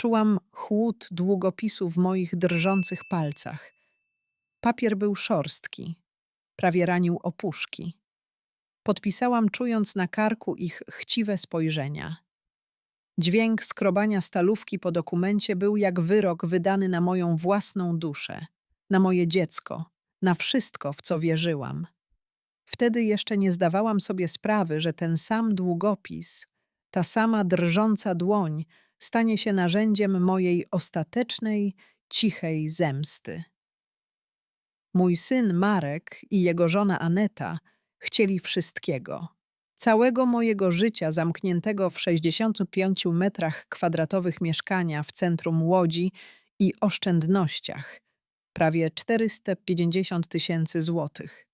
Czułam chłód długopisu w moich drżących palcach. Papier był szorstki, prawie ranił opuszki. Podpisałam, czując na karku ich chciwe spojrzenia. Dźwięk skrobania stalówki po dokumencie był jak wyrok wydany na moją własną duszę, na moje dziecko, na wszystko, w co wierzyłam. Wtedy jeszcze nie zdawałam sobie sprawy, że ten sam długopis, ta sama drżąca dłoń stanie się narzędziem mojej ostatecznej, cichej zemsty. Mój syn Marek i jego żona Aneta chcieli wszystkiego. Całego mojego życia zamkniętego w 65 metrach kwadratowych mieszkania w centrum Łodzi i oszczędnościach, prawie 450 tysięcy złotych.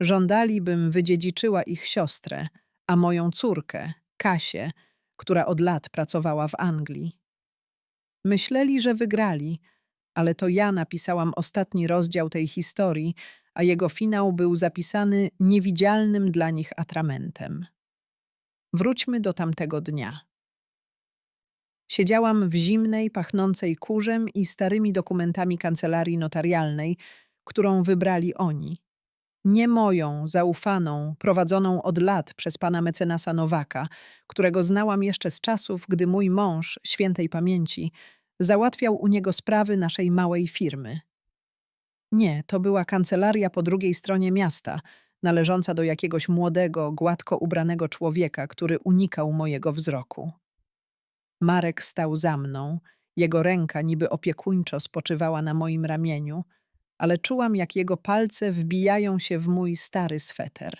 Żądali, bym wydziedziczyła ich siostrę, a moją córkę, Kasię, która od lat pracowała w Anglii. Myśleli, że wygrali, ale to ja napisałam ostatni rozdział tej historii, a jego finał był zapisany niewidzialnym dla nich atramentem. Wróćmy do tamtego dnia. Siedziałam w zimnej, pachnącej kurzem i starymi dokumentami kancelarii notarialnej, którą wybrali oni. Nie moją, zaufaną, prowadzoną od lat przez pana mecenasa Nowaka, którego znałam jeszcze z czasów, gdy mój mąż, świętej pamięci, załatwiał u niego sprawy naszej małej firmy. Nie, to była kancelaria po drugiej stronie miasta, należąca do jakiegoś młodego, gładko ubranego człowieka, który unikał mojego wzroku. Marek stał za mną, jego ręka niby opiekuńczo spoczywała na moim ramieniu, ale czułam, jak jego palce wbijają się w mój stary sweter.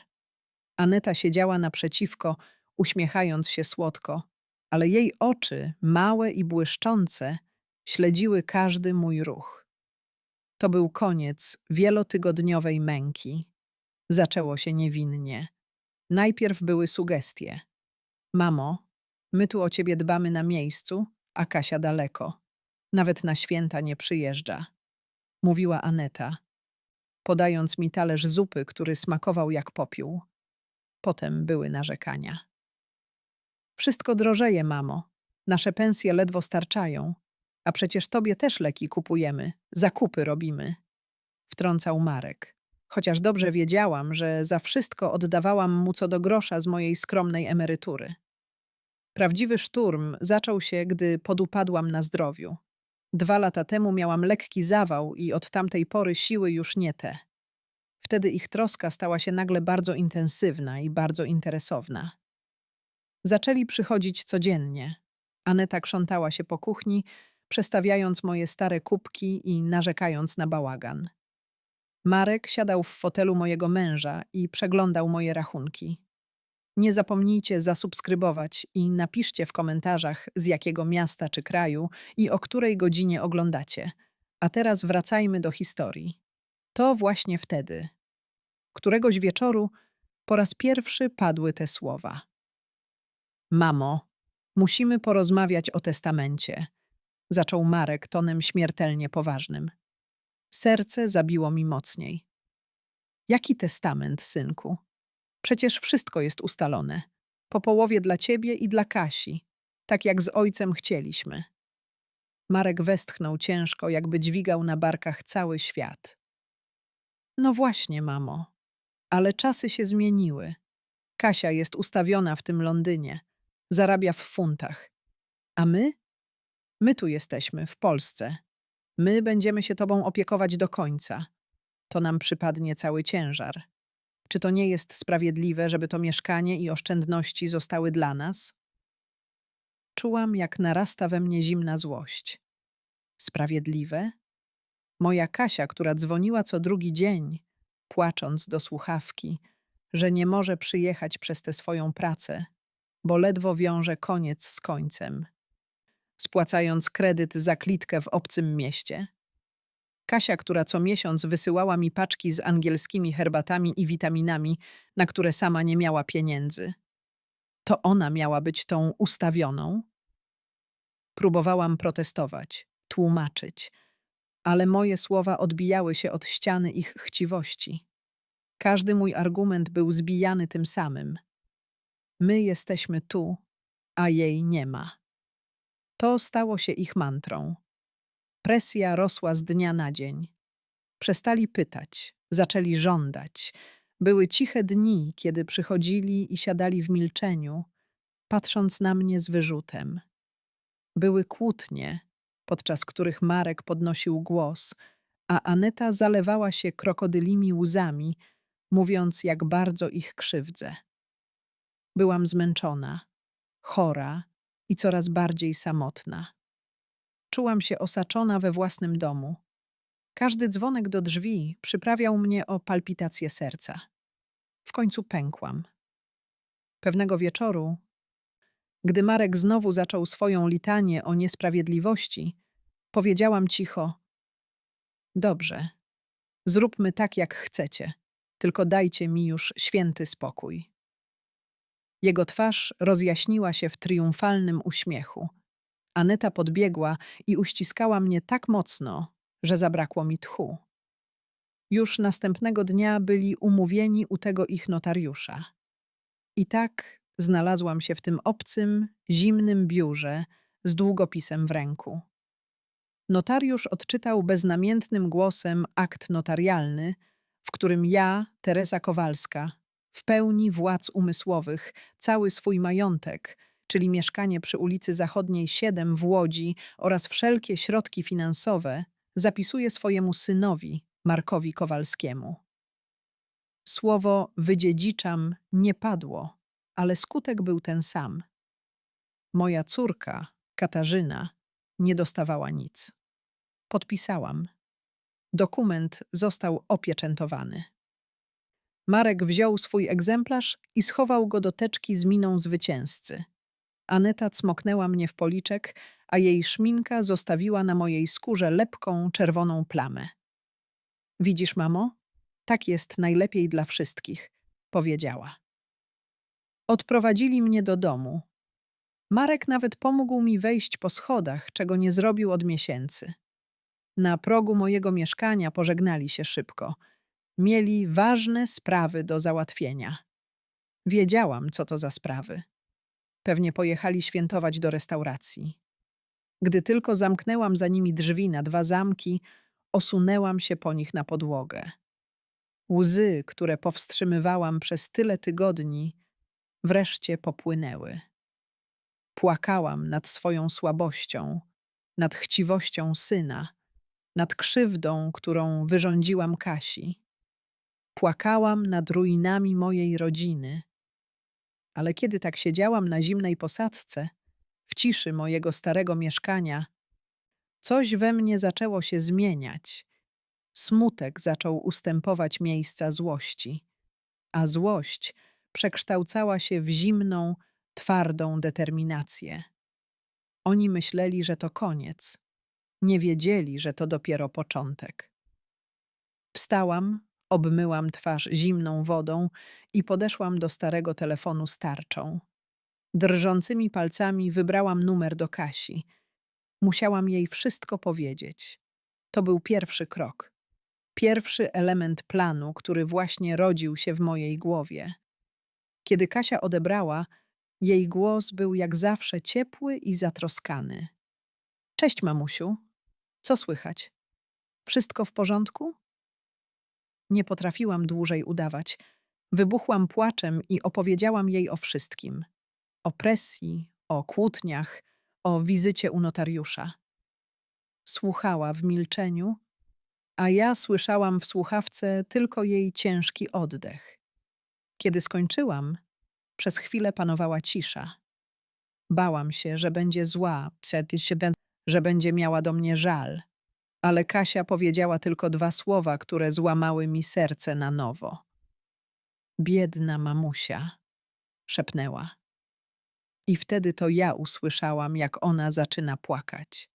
Aneta siedziała naprzeciwko, uśmiechając się słodko, ale jej oczy, małe i błyszczące, śledziły każdy mój ruch. To był koniec wielotygodniowej męki. Zaczęło się niewinnie. Najpierw były sugestie. Mamo, my tu o ciebie dbamy na miejscu, a Kasia daleko. Nawet na święta nie przyjeżdża. Mówiła Aneta, podając mi talerz zupy, który smakował jak popiół. Potem były narzekania. Wszystko drożeje, mamo. Nasze pensje ledwo starczają. A przecież tobie też leki kupujemy, zakupy robimy. Wtrącał Marek. Chociaż dobrze wiedziałam, że za wszystko oddawałam mu co do grosza z mojej skromnej emerytury. Prawdziwy szturm zaczął się, gdy podupadłam na zdrowiu. Dwa lata temu miałam lekki zawał i od tamtej pory siły już nie te. Wtedy ich troska stała się nagle bardzo intensywna i bardzo interesowna. Zaczęli przychodzić codziennie. Aneta krzątała się po kuchni, przestawiając moje stare kubki i narzekając na bałagan. Marek siadał w fotelu mojego męża i przeglądał moje rachunki. Nie zapomnijcie zasubskrybować i napiszcie w komentarzach, z jakiego miasta czy kraju i o której godzinie oglądacie. A teraz wracajmy do historii. To właśnie wtedy, któregoś wieczoru, po raz pierwszy padły te słowa. Mamo, musimy porozmawiać o testamencie zaczął Marek tonem śmiertelnie poważnym. Serce zabiło mi mocniej. Jaki testament, synku? Przecież wszystko jest ustalone. Po połowie dla ciebie i dla Kasi, tak jak z ojcem chcieliśmy. Marek westchnął ciężko, jakby dźwigał na barkach cały świat. No właśnie, mamo. Ale czasy się zmieniły. Kasia jest ustawiona w tym Londynie. Zarabia w funtach. A my My tu jesteśmy, w Polsce. My będziemy się Tobą opiekować do końca. To nam przypadnie cały ciężar. Czy to nie jest sprawiedliwe, żeby to mieszkanie i oszczędności zostały dla nas? Czułam, jak narasta we mnie zimna złość. Sprawiedliwe? Moja Kasia, która dzwoniła co drugi dzień, płacząc do słuchawki, że nie może przyjechać przez tę swoją pracę, bo ledwo wiąże koniec z końcem spłacając kredyt za klitkę w obcym mieście. Kasia, która co miesiąc wysyłała mi paczki z angielskimi herbatami i witaminami, na które sama nie miała pieniędzy. To ona miała być tą ustawioną? Próbowałam protestować, tłumaczyć, ale moje słowa odbijały się od ściany ich chciwości. Każdy mój argument był zbijany tym samym. My jesteśmy tu, a jej nie ma. To stało się ich mantrą. Presja rosła z dnia na dzień. Przestali pytać, zaczęli żądać. Były ciche dni, kiedy przychodzili i siadali w milczeniu, patrząc na mnie z wyrzutem. Były kłótnie, podczas których Marek podnosił głos, a Aneta zalewała się krokodylimi łzami, mówiąc, jak bardzo ich krzywdzę. Byłam zmęczona, chora i coraz bardziej samotna. Czułam się osaczona we własnym domu. Każdy dzwonek do drzwi przyprawiał mnie o palpitację serca. W końcu pękłam. Pewnego wieczoru, gdy Marek znowu zaczął swoją litanię o niesprawiedliwości, powiedziałam cicho: Dobrze, zróbmy tak, jak chcecie, tylko dajcie mi już święty spokój. Jego twarz rozjaśniła się w triumfalnym uśmiechu. Aneta podbiegła i uściskała mnie tak mocno, że zabrakło mi tchu. Już następnego dnia byli umówieni u tego ich notariusza. I tak znalazłam się w tym obcym, zimnym biurze z długopisem w ręku. Notariusz odczytał beznamiętnym głosem akt notarialny, w którym ja, Teresa Kowalska, w pełni władz umysłowych, cały swój majątek, czyli mieszkanie przy ulicy Zachodniej 7 w Łodzi oraz wszelkie środki finansowe, zapisuję swojemu synowi, Markowi Kowalskiemu. Słowo wydziedziczam nie padło, ale skutek był ten sam. Moja córka, Katarzyna, nie dostawała nic. Podpisałam. Dokument został opieczętowany. Marek wziął swój egzemplarz i schował go do teczki z miną zwycięzcy. Aneta cmoknęła mnie w policzek, a jej szminka zostawiła na mojej skórze lepką, czerwoną plamę. Widzisz, mamo? Tak jest najlepiej dla wszystkich, powiedziała. Odprowadzili mnie do domu. Marek nawet pomógł mi wejść po schodach, czego nie zrobił od miesięcy. Na progu mojego mieszkania pożegnali się szybko. Mieli ważne sprawy do załatwienia. Wiedziałam, co to za sprawy. Pewnie pojechali świętować do restauracji. Gdy tylko zamknęłam za nimi drzwi na dwa zamki, osunęłam się po nich na podłogę. Łzy, które powstrzymywałam przez tyle tygodni, wreszcie popłynęły. Płakałam nad swoją słabością, nad chciwością syna, nad krzywdą, którą wyrządziłam Kasi. Płakałam nad ruinami mojej rodziny. Ale kiedy tak siedziałam na zimnej posadzce, w ciszy mojego starego mieszkania, coś we mnie zaczęło się zmieniać. Smutek zaczął ustępować miejsca złości, a złość przekształcała się w zimną, twardą determinację. Oni myśleli, że to koniec. Nie wiedzieli, że to dopiero początek. Wstałam, obmyłam twarz zimną wodą i podeszłam do starego telefonu starczą. Drżącymi palcami wybrałam numer do Kasi. Musiałam jej wszystko powiedzieć. To był pierwszy krok. Pierwszy element planu, który właśnie rodził się w mojej głowie. Kiedy Kasia odebrała, jej głos był jak zawsze ciepły i zatroskany. Cześć, mamusiu. Co słychać? Wszystko w porządku? Nie potrafiłam dłużej udawać. Wybuchłam płaczem i opowiedziałam jej o wszystkim o presji, o kłótniach, o wizycie u notariusza. Słuchała w milczeniu, a ja słyszałam w słuchawce tylko jej ciężki oddech. Kiedy skończyłam, przez chwilę panowała cisza. Bałam się, że będzie zła, że będzie miała do mnie żal, ale Kasia powiedziała tylko dwa słowa, które złamały mi serce na nowo. Biedna mamusia, szepnęła. I wtedy to ja usłyszałam, jak ona zaczyna płakać.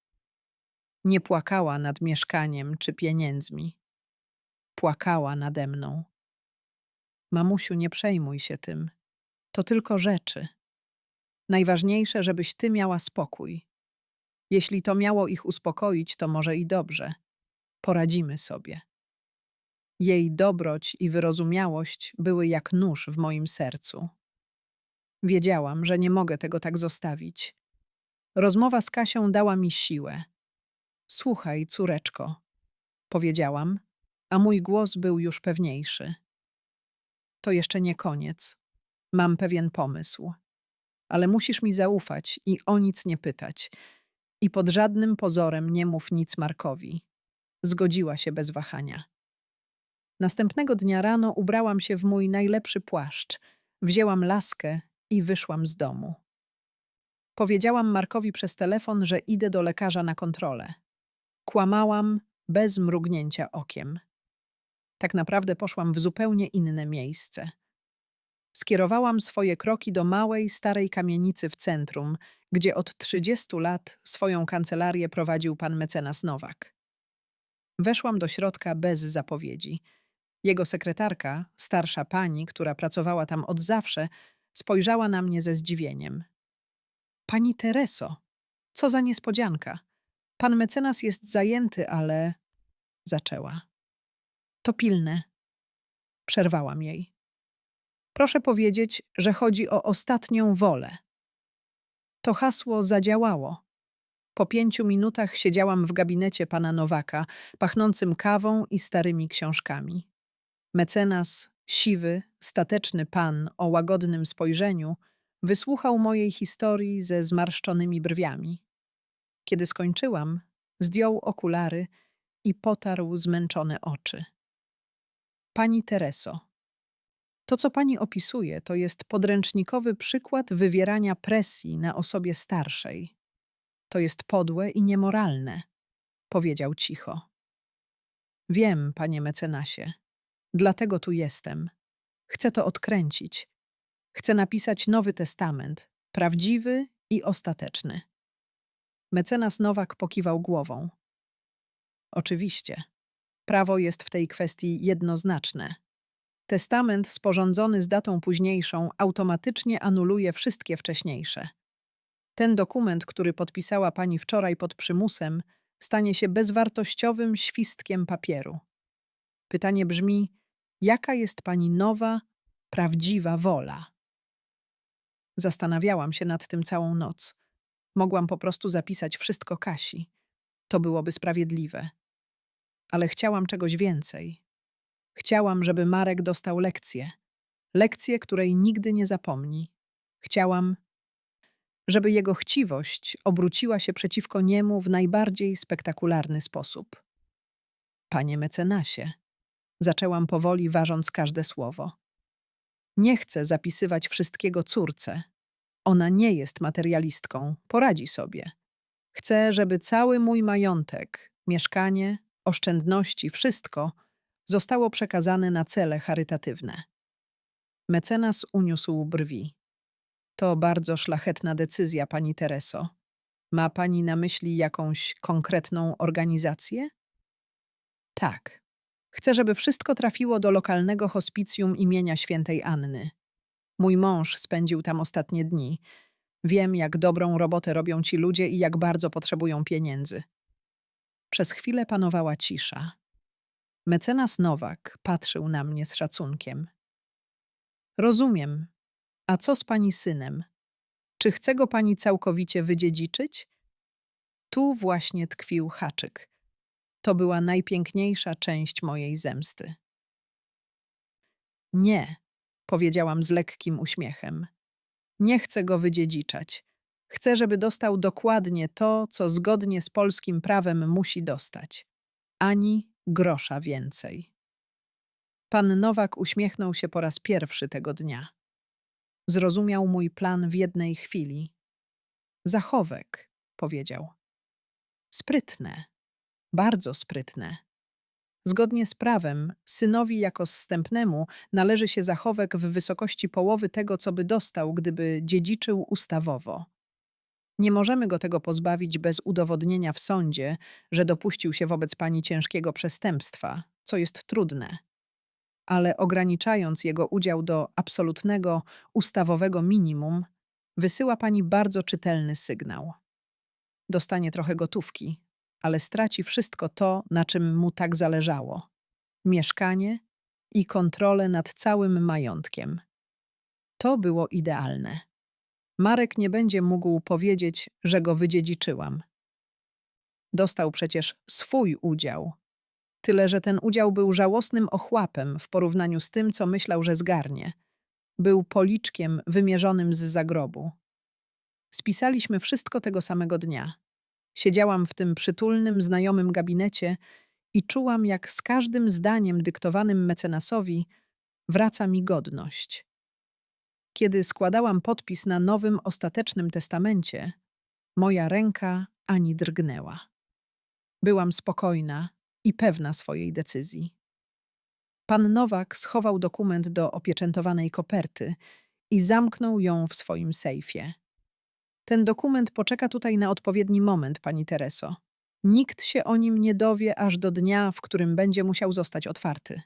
Nie płakała nad mieszkaniem czy pieniędzmi. Płakała nade mną. Mamusiu, nie przejmuj się tym. To tylko rzeczy. Najważniejsze, żebyś ty miała spokój. Jeśli to miało ich uspokoić, to może i dobrze. Poradzimy sobie. Jej dobroć i wyrozumiałość były jak nóż w moim sercu. Wiedziałam, że nie mogę tego tak zostawić. Rozmowa z Kasią dała mi siłę. Słuchaj, córeczko, powiedziałam, a mój głos był już pewniejszy. To jeszcze nie koniec. Mam pewien pomysł. Ale musisz mi zaufać i o nic nie pytać. I pod żadnym pozorem nie mów nic Markowi. Zgodziła się bez wahania. Następnego dnia rano ubrałam się w mój najlepszy płaszcz, wzięłam laskę i wyszłam z domu. Powiedziałam Markowi przez telefon, że idę do lekarza na kontrolę. Kłamałam bez mrugnięcia okiem. Tak naprawdę poszłam w zupełnie inne miejsce. Skierowałam swoje kroki do małej, starej kamienicy w centrum, gdzie od 30 lat swoją kancelarię prowadził pan mecenas Nowak. Weszłam do środka bez zapowiedzi. Jego sekretarka, starsza pani, która pracowała tam od zawsze, spojrzała na mnie ze zdziwieniem. Pani Tereso, co za niespodzianka. Pan mecenas jest zajęty, ale. zaczęła. To pilne. Przerwałam jej. Proszę powiedzieć, że chodzi o ostatnią wolę. To hasło zadziałało. Po pięciu minutach siedziałam w gabinecie pana Nowaka, pachnącym kawą i starymi książkami. Mecenas, siwy, stateczny pan o łagodnym spojrzeniu, wysłuchał mojej historii ze zmarszczonymi brwiami. Kiedy skończyłam, zdjął okulary i potarł zmęczone oczy. Pani Tereso, to co pani opisuje, to jest podręcznikowy przykład wywierania presji na osobie starszej. To jest podłe i niemoralne, powiedział cicho. Wiem, panie mecenasie, dlatego tu jestem. Chcę to odkręcić. Chcę napisać Nowy Testament, prawdziwy i ostateczny. Mecenas Nowak pokiwał głową. Oczywiście. Prawo jest w tej kwestii jednoznaczne. Testament sporządzony z datą późniejszą automatycznie anuluje wszystkie wcześniejsze. Ten dokument, który podpisała pani wczoraj pod przymusem, stanie się bezwartościowym świstkiem papieru. Pytanie brzmi: jaka jest pani nowa, prawdziwa wola? Zastanawiałam się nad tym całą noc. Mogłam po prostu zapisać wszystko Kasi. To byłoby sprawiedliwe. Ale chciałam czegoś więcej. Chciałam, żeby Marek dostał lekcję. Lekcję, której nigdy nie zapomni. Chciałam, żeby jego chciwość obróciła się przeciwko niemu w najbardziej spektakularny sposób. Panie mecenasie, zaczęłam powoli, ważąc każde słowo. Nie chcę zapisywać wszystkiego córce. Ona nie jest materialistką, poradzi sobie. Chcę, żeby cały mój majątek, mieszkanie, oszczędności, wszystko zostało przekazane na cele charytatywne. Mecenas uniósł brwi. To bardzo szlachetna decyzja, pani Tereso. Ma pani na myśli jakąś konkretną organizację? Tak. Chcę, żeby wszystko trafiło do lokalnego hospicjum imienia świętej Anny. Mój mąż spędził tam ostatnie dni. Wiem, jak dobrą robotę robią ci ludzie i jak bardzo potrzebują pieniędzy. Przez chwilę panowała cisza. Mecenas Nowak patrzył na mnie z szacunkiem. Rozumiem. A co z pani synem? Czy chce go pani całkowicie wydziedziczyć? Tu właśnie tkwił haczyk. To była najpiękniejsza część mojej zemsty. Nie, powiedziałam z lekkim uśmiechem. Nie chcę go wydziedziczać. Chcę, żeby dostał dokładnie to, co zgodnie z polskim prawem musi dostać. Ani grosza więcej. Pan Nowak uśmiechnął się po raz pierwszy tego dnia. Zrozumiał mój plan w jednej chwili. Zachowek, powiedział. Sprytne, bardzo sprytne. Zgodnie z prawem, synowi jako zstępnemu należy się zachowek w wysokości połowy tego, co by dostał, gdyby dziedziczył ustawowo. Nie możemy go tego pozbawić bez udowodnienia w sądzie, że dopuścił się wobec pani ciężkiego przestępstwa, co jest trudne. Ale ograniczając jego udział do absolutnego, ustawowego minimum, wysyła pani bardzo czytelny sygnał. Dostanie trochę gotówki, ale straci wszystko to, na czym mu tak zależało mieszkanie i kontrolę nad całym majątkiem. To było idealne. Marek nie będzie mógł powiedzieć, że go wydziedziczyłam. Dostał przecież swój udział. Tyle, że ten udział był żałosnym ochłapem w porównaniu z tym, co myślał, że zgarnie. Był policzkiem wymierzonym z zagrobu. Spisaliśmy wszystko tego samego dnia. Siedziałam w tym przytulnym, znajomym gabinecie i czułam, jak z każdym zdaniem dyktowanym mecenasowi wraca mi godność. Kiedy składałam podpis na nowym, ostatecznym testamencie, moja ręka ani drgnęła. Byłam spokojna i pewna swojej decyzji. Pan Nowak schował dokument do opieczętowanej koperty i zamknął ją w swoim sejfie. Ten dokument poczeka tutaj na odpowiedni moment, pani Tereso. Nikt się o nim nie dowie aż do dnia, w którym będzie musiał zostać otwarty.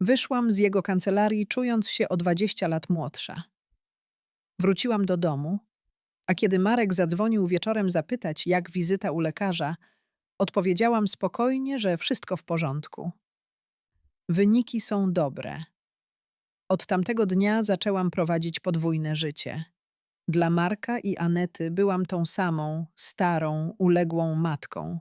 Wyszłam z jego kancelarii, czując się o 20 lat młodsza. Wróciłam do domu, a kiedy Marek zadzwonił wieczorem zapytać, jak wizyta u lekarza, odpowiedziałam spokojnie, że wszystko w porządku. Wyniki są dobre. Od tamtego dnia zaczęłam prowadzić podwójne życie. Dla Marka i Anety byłam tą samą, starą, uległą matką.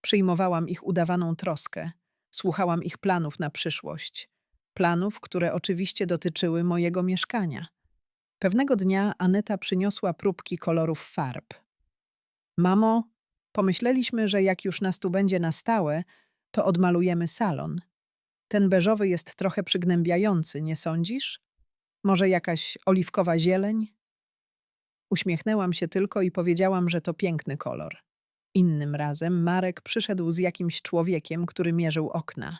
Przyjmowałam ich udawaną troskę, słuchałam ich planów na przyszłość. Planów, które oczywiście dotyczyły mojego mieszkania. Pewnego dnia Aneta przyniosła próbki kolorów farb. Mamo, pomyśleliśmy, że jak już nas tu będzie na stałe, to odmalujemy salon. Ten beżowy jest trochę przygnębiający, nie sądzisz? Może jakaś oliwkowa zieleń? Uśmiechnęłam się tylko i powiedziałam, że to piękny kolor. Innym razem Marek przyszedł z jakimś człowiekiem, który mierzył okna.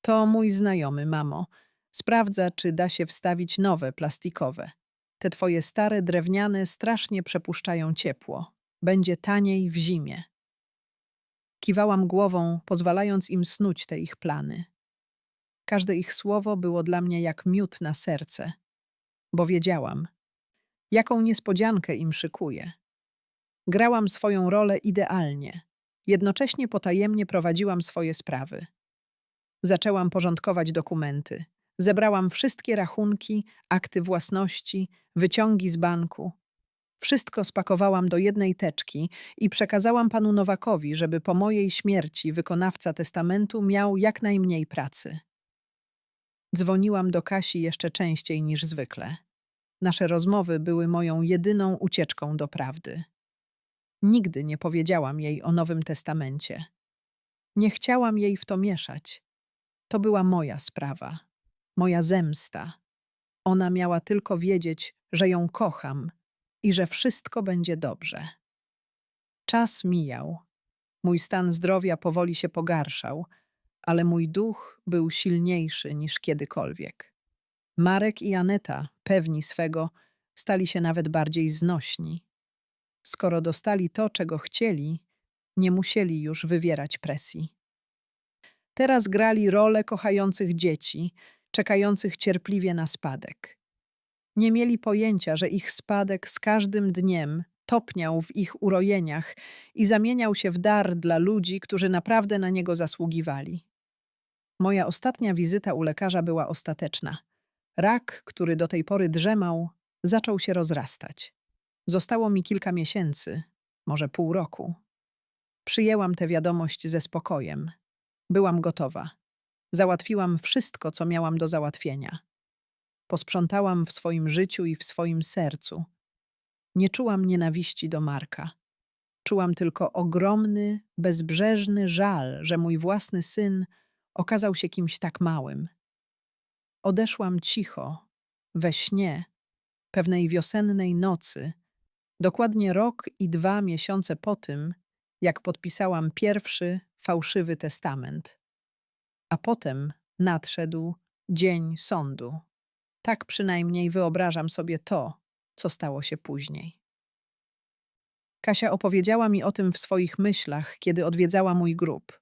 To mój znajomy, mamo. Sprawdza, czy da się wstawić nowe, plastikowe. Te twoje stare, drewniane strasznie przepuszczają ciepło. Będzie taniej w zimie. Kiwałam głową, pozwalając im snuć te ich plany. Każde ich słowo było dla mnie jak miód na serce, bo wiedziałam, jaką niespodziankę im szykuję. Grałam swoją rolę idealnie, jednocześnie potajemnie prowadziłam swoje sprawy. Zaczęłam porządkować dokumenty. Zebrałam wszystkie rachunki, akty własności, wyciągi z banku. Wszystko spakowałam do jednej teczki i przekazałam panu Nowakowi, żeby po mojej śmierci wykonawca testamentu miał jak najmniej pracy. Dzwoniłam do Kasi jeszcze częściej niż zwykle. Nasze rozmowy były moją jedyną ucieczką do prawdy. Nigdy nie powiedziałam jej o Nowym Testamencie. Nie chciałam jej w to mieszać. To była moja sprawa, moja zemsta. Ona miała tylko wiedzieć, że ją kocham i że wszystko będzie dobrze. Czas mijał. Mój stan zdrowia powoli się pogarszał, ale mój duch był silniejszy niż kiedykolwiek. Marek i Aneta, pewni swego, stali się nawet bardziej znośni. Skoro dostali to, czego chcieli, nie musieli już wywierać presji. Teraz grali rolę kochających dzieci, czekających cierpliwie na spadek. Nie mieli pojęcia, że ich spadek z każdym dniem topniał w ich urojeniach i zamieniał się w dar dla ludzi, którzy naprawdę na niego zasługiwali. Moja ostatnia wizyta u lekarza była ostateczna. Rak, który do tej pory drzemał, zaczął się rozrastać. Zostało mi kilka miesięcy, może pół roku. Przyjęłam tę wiadomość ze spokojem. Byłam gotowa. Załatwiłam wszystko, co miałam do załatwienia. Posprzątałam w swoim życiu i w swoim sercu. Nie czułam nienawiści do Marka. Czułam tylko ogromny, bezbrzeżny żal, że mój własny syn okazał się kimś tak małym. Odeszłam cicho, we śnie, pewnej wiosennej nocy, dokładnie rok i dwa miesiące po tym, jak podpisałam pierwszy fałszywy testament. A potem nadszedł dzień sądu. Tak przynajmniej wyobrażam sobie to, co stało się później. Kasia opowiedziała mi o tym w swoich myślach, kiedy odwiedzała mój grób.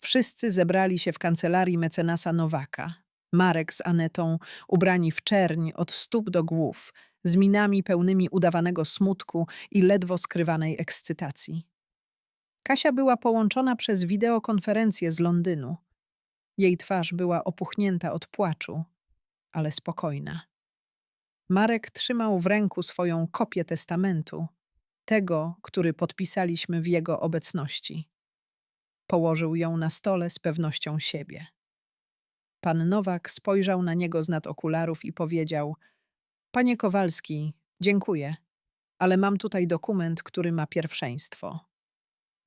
Wszyscy zebrali się w kancelarii mecenasa Nowaka. Marek z Anetą, ubrani w czerń od stóp do głów, z minami pełnymi udawanego smutku i ledwo skrywanej ekscytacji. Kasia była połączona przez wideokonferencję z Londynu. Jej twarz była opuchnięta od płaczu, ale spokojna. Marek trzymał w ręku swoją kopię testamentu, tego, który podpisaliśmy w jego obecności. Położył ją na stole z pewnością siebie. Pan Nowak spojrzał na niego z nad okularów i powiedział: Panie Kowalski, dziękuję, ale mam tutaj dokument, który ma pierwszeństwo.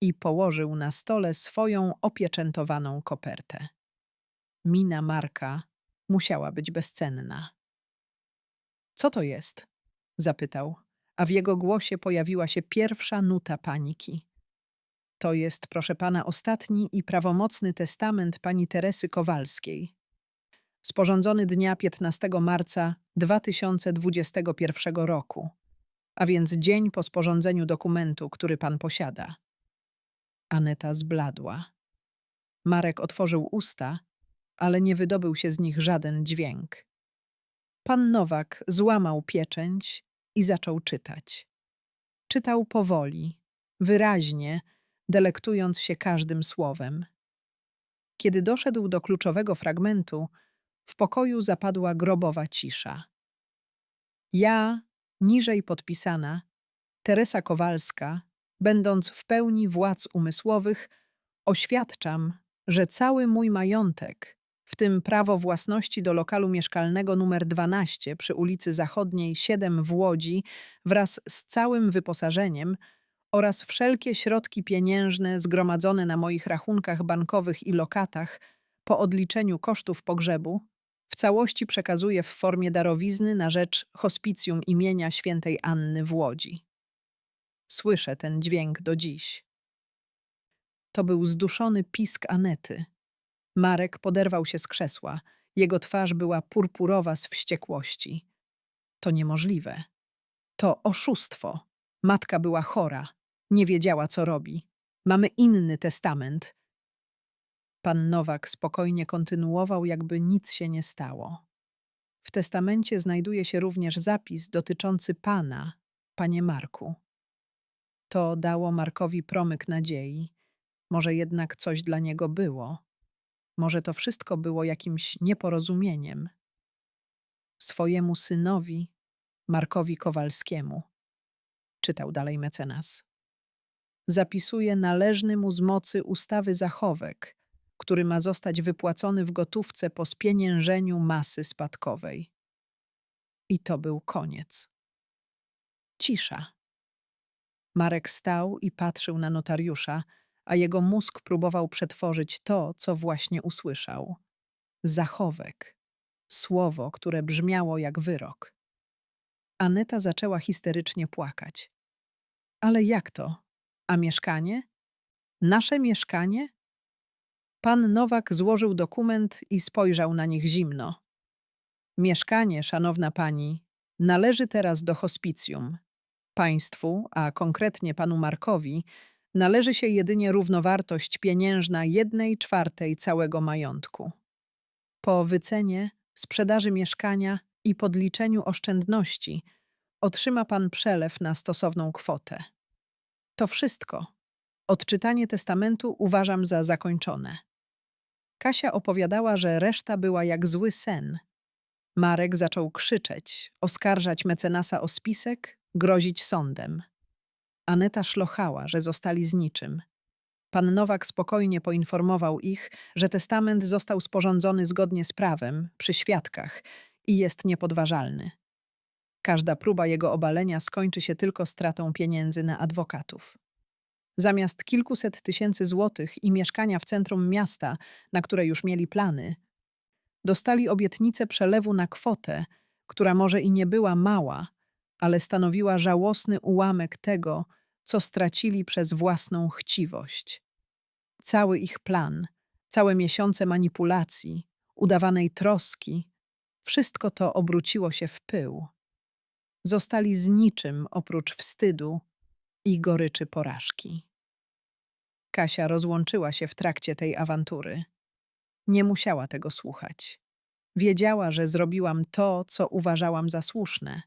I położył na stole swoją opieczętowaną kopertę. Mina Marka musiała być bezcenna. Co to jest? zapytał, a w jego głosie pojawiła się pierwsza nuta paniki. To jest, proszę pana, ostatni i prawomocny testament pani Teresy Kowalskiej, sporządzony dnia 15 marca 2021 roku, a więc dzień po sporządzeniu dokumentu, który pan posiada. Aneta zbladła. Marek otworzył usta, ale nie wydobył się z nich żaden dźwięk. Pan Nowak złamał pieczęć i zaczął czytać. Czytał powoli, wyraźnie, delektując się każdym słowem. Kiedy doszedł do kluczowego fragmentu, w pokoju zapadła grobowa cisza. Ja, niżej podpisana, Teresa Kowalska, będąc w pełni władz umysłowych, oświadczam, że cały mój majątek, w tym prawo własności do lokalu mieszkalnego numer 12 przy ulicy Zachodniej 7 w Łodzi wraz z całym wyposażeniem oraz wszelkie środki pieniężne zgromadzone na moich rachunkach bankowych i lokatach po odliczeniu kosztów pogrzebu całości przekazuję w formie darowizny na rzecz hospicjum imienia świętej Anny w Łodzi. Słyszę ten dźwięk do dziś. To był zduszony pisk Anety. Marek poderwał się z krzesła. Jego twarz była purpurowa z wściekłości. To niemożliwe. To oszustwo. Matka była chora. Nie wiedziała, co robi. Mamy inny testament. Pan Nowak spokojnie kontynuował, jakby nic się nie stało. W testamencie znajduje się również zapis dotyczący pana, panie Marku. To dało Markowi promyk nadziei. Może jednak coś dla niego było. Może to wszystko było jakimś nieporozumieniem. Swojemu synowi, Markowi Kowalskiemu, czytał dalej mecenas. Zapisuje należny mu z mocy ustawy zachowek, który ma zostać wypłacony w gotówce po spieniężeniu masy spadkowej. I to był koniec. Cisza. Marek stał i patrzył na notariusza, a jego mózg próbował przetworzyć to, co właśnie usłyszał. Zachowek. Słowo, które brzmiało jak wyrok. Aneta zaczęła histerycznie płakać. Ale jak to? A mieszkanie? Nasze mieszkanie? Pan Nowak złożył dokument i spojrzał na nich zimno. Mieszkanie, szanowna pani, należy teraz do hospicjum. Państwu, a konkretnie panu Markowi, należy się jedynie równowartość pieniężna jednej czwartej całego majątku. Po wycenie, sprzedaży mieszkania i podliczeniu oszczędności otrzyma pan przelew na stosowną kwotę. To wszystko. Odczytanie testamentu uważam za zakończone. Kasia opowiadała, że reszta była jak zły sen. Marek zaczął krzyczeć, oskarżać mecenasa o spisek, grozić sądem. Aneta szlochała, że zostali z niczym. Pan Nowak spokojnie poinformował ich, że testament został sporządzony zgodnie z prawem, przy świadkach i jest niepodważalny. Każda próba jego obalenia skończy się tylko stratą pieniędzy na adwokatów. Zamiast kilkuset tysięcy złotych i mieszkania w centrum miasta, na które już mieli plany, dostali obietnicę przelewu na kwotę, która może i nie była mała, ale stanowiła żałosny ułamek tego, co stracili przez własną chciwość. Cały ich plan, całe miesiące manipulacji, udawanej troski, wszystko to obróciło się w pył. Zostali z niczym oprócz wstydu i goryczy porażki. Kasia rozłączyła się w trakcie tej awantury. Nie musiała tego słuchać. Wiedziała, że zrobiłam to, co uważałam za słuszne.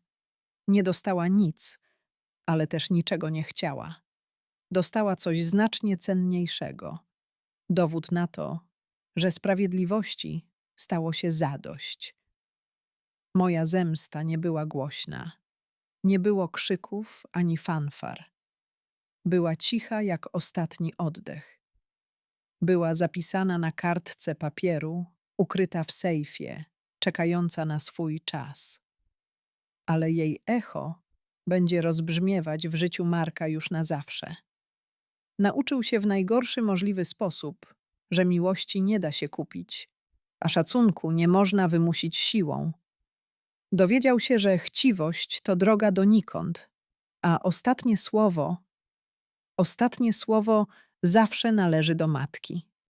Nie dostała nic, ale też niczego nie chciała. Dostała coś znacznie cenniejszego dowód na to, że sprawiedliwości stało się zadość. Moja zemsta nie była głośna. Nie było krzyków ani fanfar. Była cicha jak ostatni oddech. Była zapisana na kartce papieru, ukryta w sejfie, czekająca na swój czas. Ale jej echo będzie rozbrzmiewać w życiu Marka już na zawsze. Nauczył się w najgorszy możliwy sposób, że miłości nie da się kupić, a szacunku nie można wymusić siłą. Dowiedział się, że chciwość to droga donikąd, a ostatnie słowo, ostatnie słowo zawsze należy do matki.